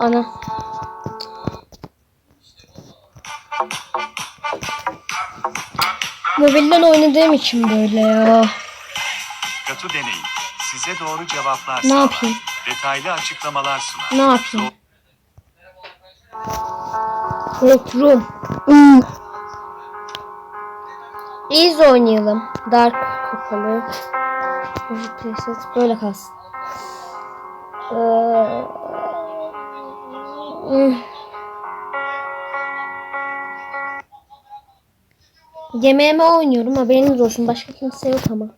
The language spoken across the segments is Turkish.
Ana. Mobilden oynadığım için böyle ya. Katu deneyin. Size doğru cevaplar Ne yapayım? Detaylı açıklamalar sunar. Ne yapayım? Rockroom. Hmm. Easy oynayalım. Dark kapalı. Böyle kalsın. Ee. Yemeğime oynuyorum haberiniz olsun. Başka kimse yok ama.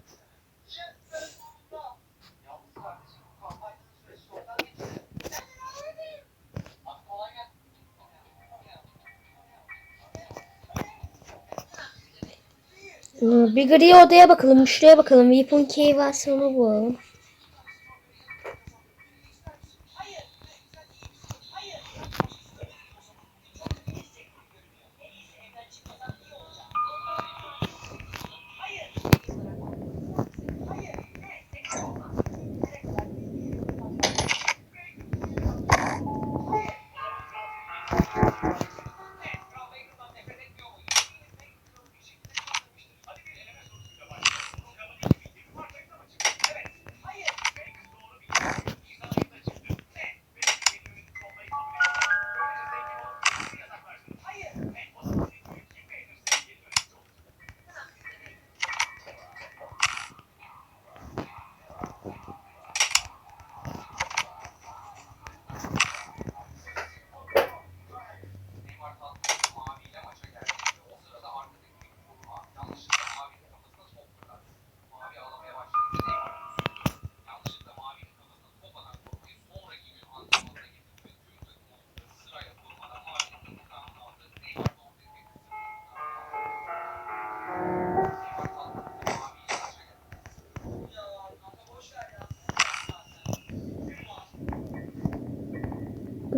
Ee, Bir gri odaya bakalım. Şuraya bakalım. Weapon key varsa onu bulalım.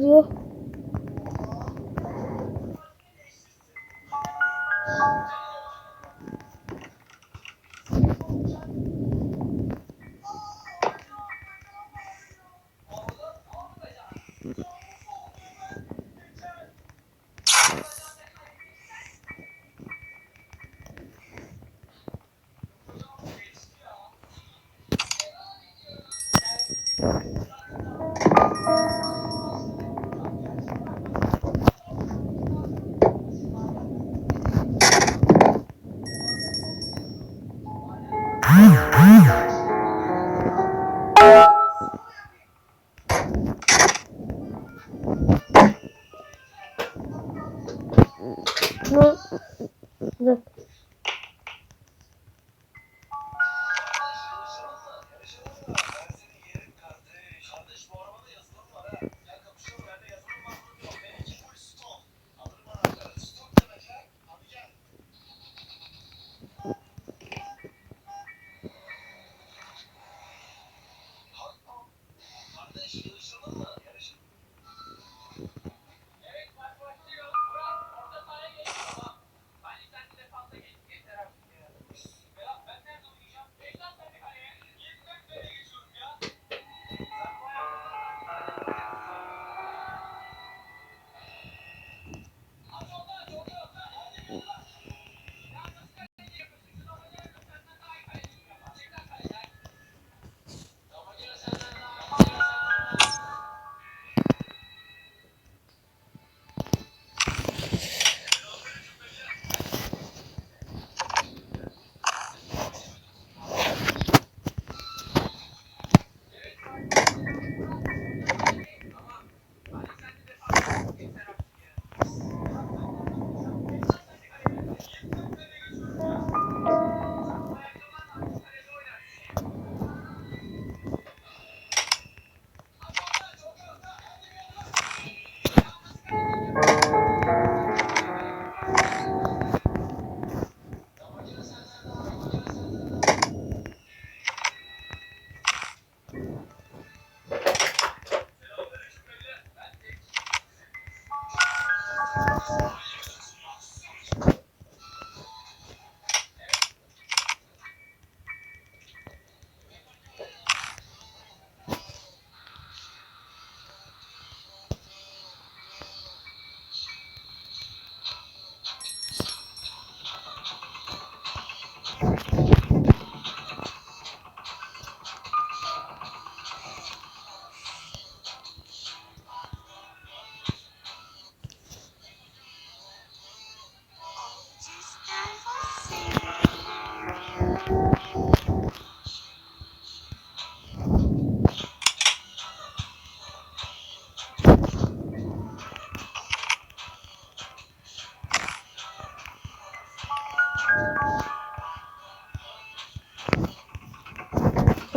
Gri Look.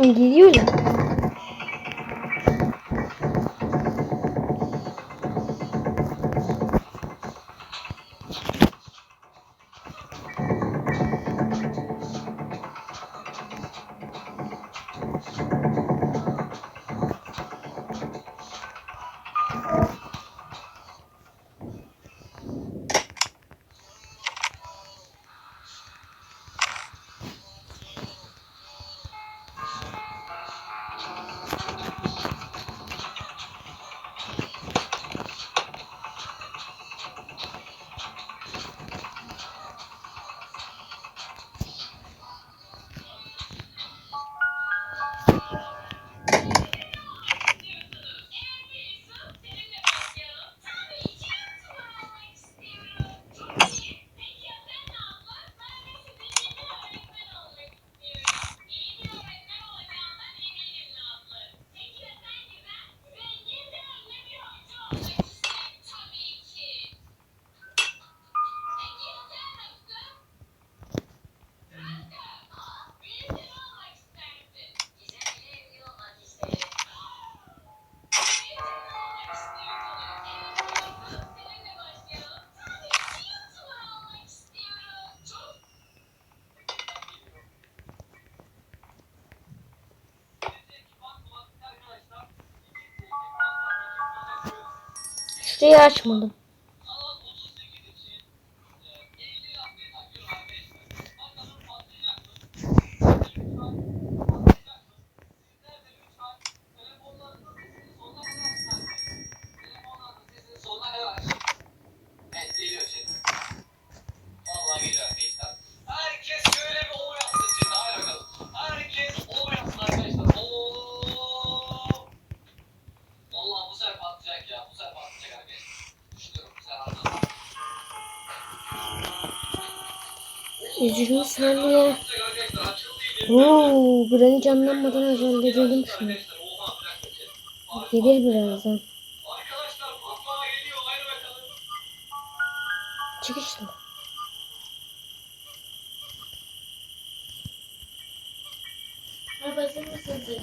Geliyor ya. Şeyi açmadım. gücünü sen ya. Oo, Granny canlanmadan özelledim şunu. Gelir birazdan. Çık işte. Babası mısın dedi?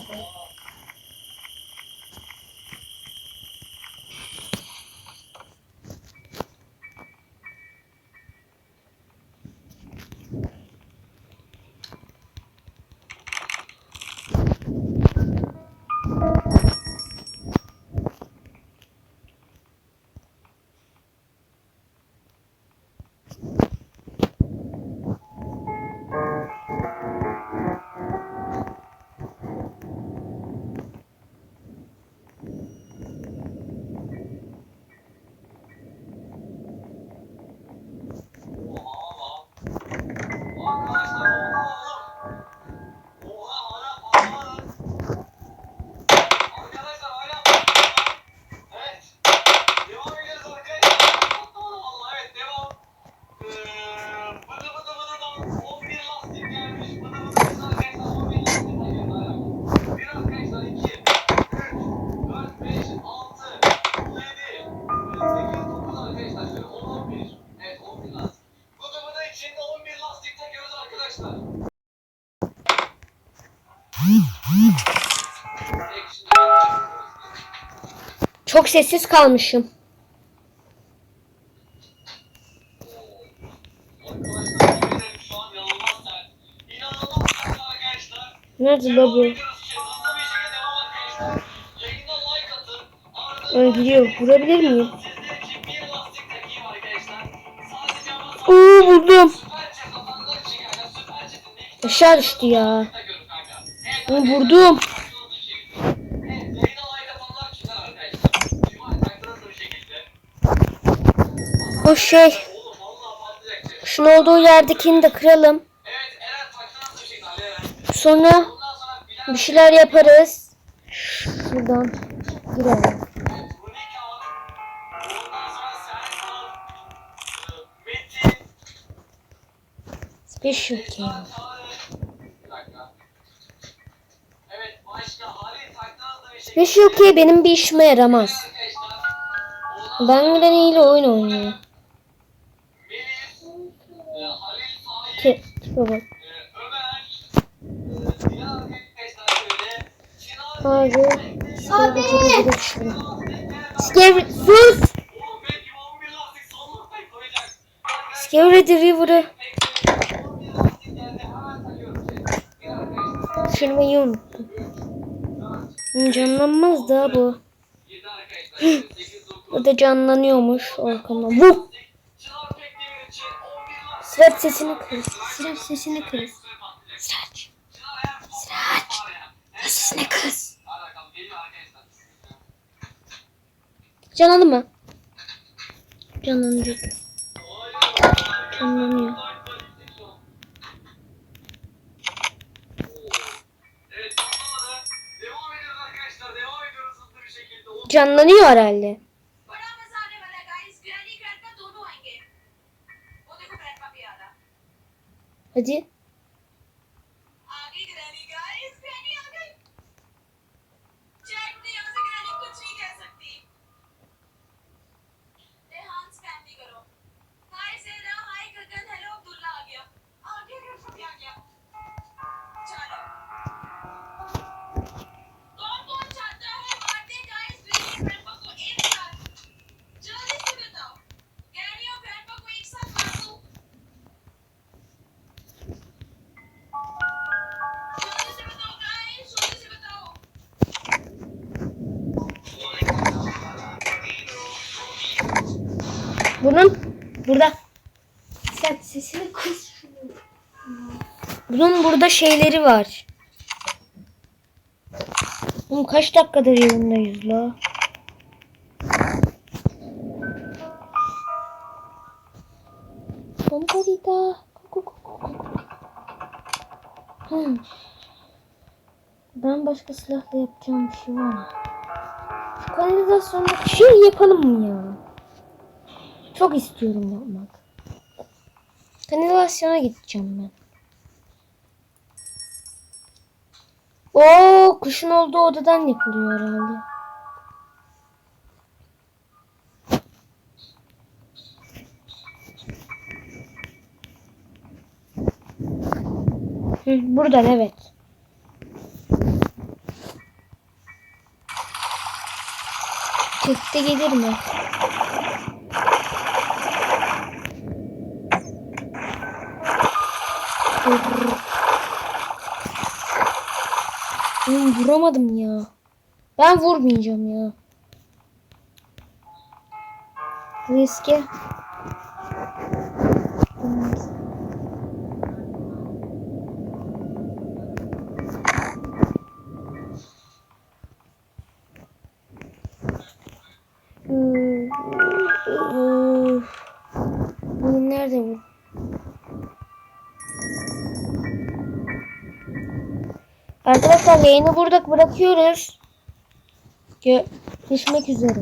sessiz kalmışım. Nerede la bu? Ben gidiyor. Vurabilir miyim? Oo buldum. Aşağı düştü ya. Onu vurdum. Bu şey. Şunun olduğu yerdekini de kıralım. Sonra bir şeyler yaparız. Şuradan girelim. Special King. Special Key benim bir işime yaramaz. Ben Granny ile oyun oynuyorum. Ki, tipe bak. Abi. Abi. Scary. Sus. Oğlum belki 11 lastik sallatmayı koyacak. Scary Driver'ı Arkadaşlar 11 lastik geldi hemen takıyorum seni. Diğer arkadaşlar. düşürmeyi unuttum. Canlanmaz da bu. 7 arkadaşlar. 8 9 O da canlanıyormuş arkamdan. Bu. Çınar Pekdemir için 11 lastik. Sırat sesini kız. Sırat sesini kız. Sıraç. Sıraç. Sesini kız. Canlandı mı? Canlanacak. Canlanıyor. Evet, sonunda Aje. Burada. Sen sesini şunu. Bunun burada şeyleri var. Oğlum kaç dakikadır yayındayız la? Pomparita. Hmm. Ben başka silahla yapacağım bir şey var kanalizasyondaki şeyi yapalım mı ya? Çok istiyorum yapmak. Kanalizasyona gideceğim ben. Oo, kuşun olduğu odadan yapılıyor herhalde. Buradan evet. Tekte gelir mi? Oğlum vuramadım ya. Ben vurmayacağım ya. Riske. Hmm. Bu nerede bu? Arkadaşlar yayını burada bırakıyoruz. Görüşmek üzere.